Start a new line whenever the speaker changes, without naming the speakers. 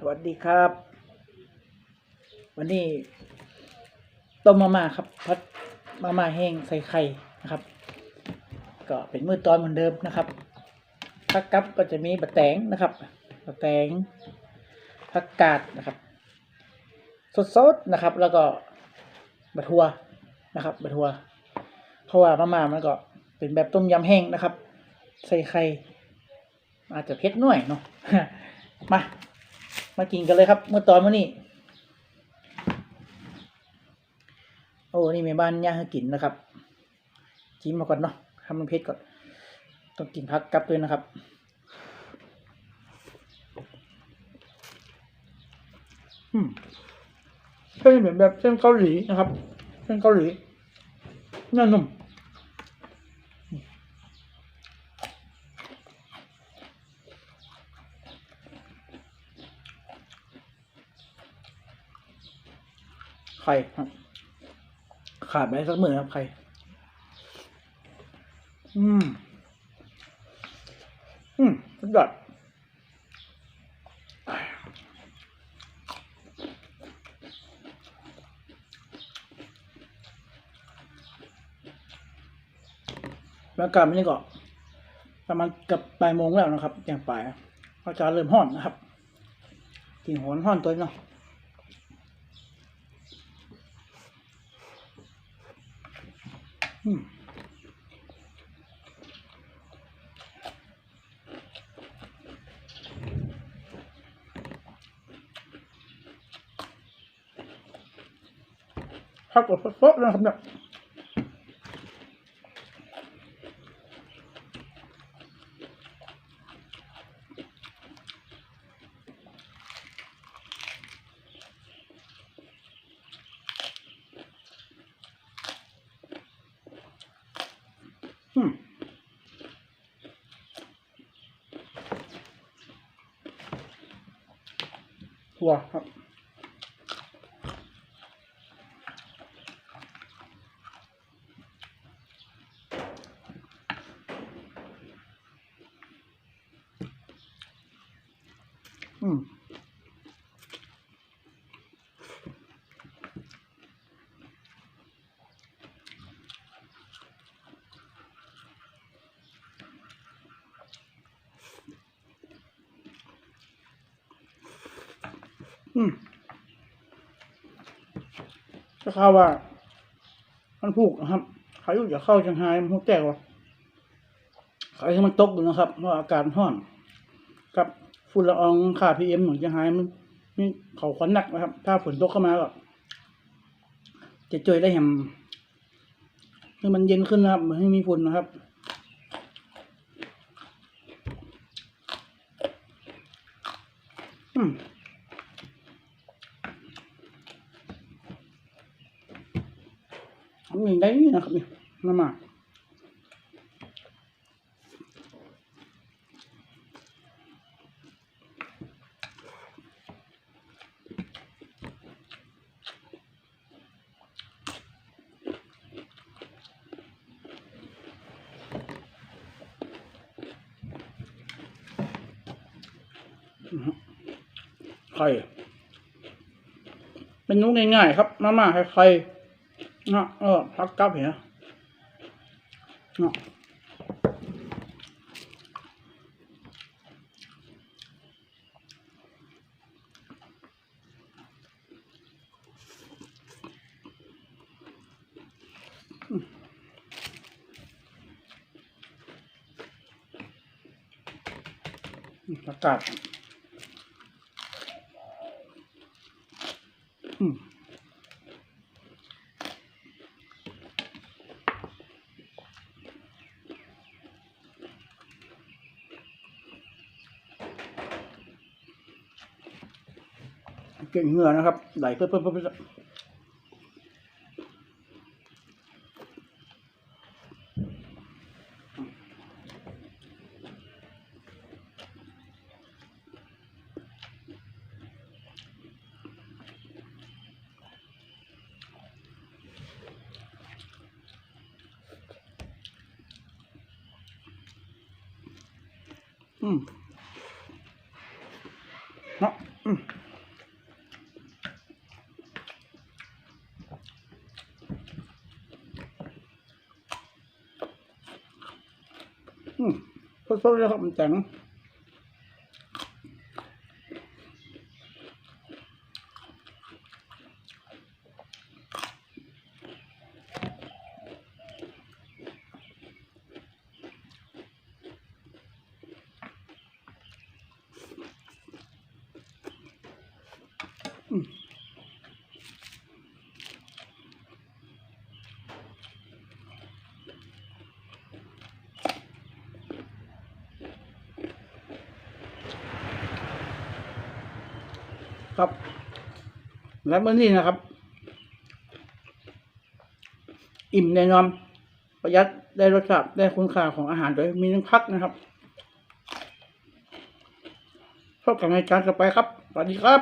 สวัสดีครับ วันนี้ต้มมาม่าครับพัดมาม่าแห้งใส่ไข่นะครับ ก็เป็นมือตอนเหมือนเดิมนะครับผักกับก็จะมีบะแตงนะครับบะแตงผักกาดนะครับ สดๆนะครับ แล้วก็บะทัวนะครับบะทัวเพราะว่ามาม่ามันก็เป็นแบบต้มยำแห้งนะครับ ใส่ไข่อาจจะเผ็ดหน่อยเนาะมา มากินกันเลยครับ เมื่อตอนมื่อนี้โอ้นี่แม่บ้านย่างให้กินนะครับจิ้มมาก่อนเนาะทำมันเผ็ดก่อนต้องกินพักกับด้วยนะครับอืมเส้นเหมือนแบบเส้นเกาหลีนะครับ เส้นเกาหลีเนื้อนุ่ม ไข่ครับ ขาดไปสักหมื่นครับไข่อืม อืมสุดยอดบรรยากาศมันนี่ก็ประมาณกับปลายโมงแล้วนะครับอย่างปลายเขาจะเริ่มห้อนนะครับกินหอนห้อนตัวนี้เนาะ พักกดโป๊ะๆนะครับเนี่ย หัวครับอืม อืมจะเข้าว่า มันผูกนะครับใครอย่าเข้าจังไห้มันผูกแตกวะใครที่มันตกอยู่นะครับเพราะอากาศมันร้อน กับฝุ่นละอองค่าพีเอ็มของจังไห้มันมีเขาควันหนักนะครับ ถ้าฝนตกเข้ามาก็จะจ่วยได้แหมให้มันเย็นขึ้นนะครับไม่มีฝุ่นนะครับอืม ทำอย่างไรนะครับนี่มามาอือฮึไข่เป็นนุ่ง่ายๆครับมาม่าไข่ๆ เนาะเออพักกับเหรอเนาะอืมอากาศอืม เก่งเหงื่อนะครับ ไหลเพิ่มเพิ่มเพิ่มเพิ่มอืม เนาะอืมอืม สดๆเลยครับมันแจ๋ง ครับ และเมื่อนี้นะครับ อิ่มแน่นอน ประหยัดได้รสชาติได้คุณค่าของอาหารโดยมีน้ำพักนะครับพบกันในจานต่อไปครับ สวัสดีครับ